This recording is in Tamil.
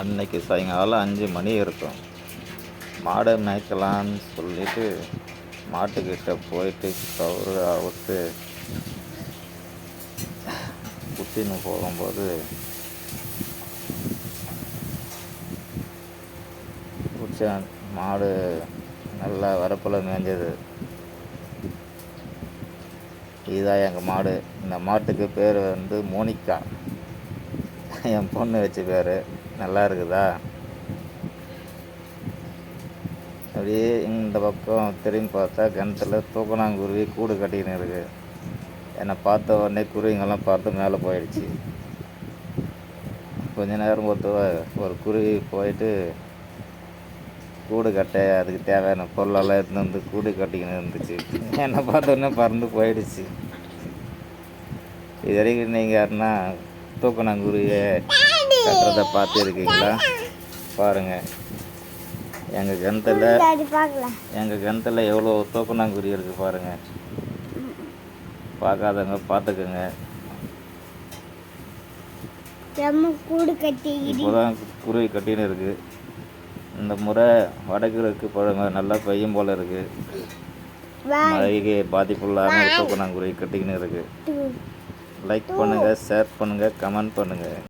அன்னைக்கு சாயங்காலம் அஞ்சு மணி இருக்கும். மாடை மேய்க்கலான்னு சொல்லிட்டு மாட்டுக்கிட்ட போயிட்டு கவுரு அவுத்து குத்தின்னு போகும்போது உச்சான் மாடு நல்லா வரப்பில் மேய்ஞ்சது இதுதான் எங்கள் மாடு. இந்த மாட்டுக்கு பேர் வந்து மோனிகா என் பொண்ணு வச்சு பேர். நல்லா இருக்குதா? அப்படியே இந்த பக்கம் திரும்பி பார்த்தா கிணத்துல தூக்கணாங்குருவி கூடு கட்டிக்கின்னு இருக்கு. என்னை பார்த்த உடனே குருவிங்கெல்லாம் பார்த்து மேலே போயிடுச்சு. கொஞ்ச நேரம் பொறுத்து ஒரு குருவி போயிட்டு கூடு கட்ட அதுக்கு தேவையான பொருளெல்லாம் எடுத்துன்னு வந்து கூடு கட்டிக்கின்னு இருந்துச்சு. என்னை பார்த்த உடனே பறந்து போயிடுச்சு. இது வரைக்கும் நீங்கள் யாருன்னா தூக்கணாங்குருவியை கட்டுறதை பார்த்துருக்கீங்களா? பாருங்கள் எங்கள் கிணத்துல எங்கள் கிணத்துல எவ்வளோ தூக்கணாங்குருவி இருக்குது பாருங்கள் பார்க்காதவங்க பார்த்துக்குங்க. கூடு கட்டி இப்போ தான் குருவி கட்டின்னு இருக்குது இந்த முறை வடகிழக்கு பழங்க நல்லா பெய்யும் போல் இருக்குது மழைக்கு பாதிப்பு இல்லாமல் தூக்கணாங்குருவி கட்டிக்கின்னு இருக்குது லைக் பண்ணுங்கள் ஷேர் பண்ணுங்கள் கமெண்ட் பண்ணுங்கள்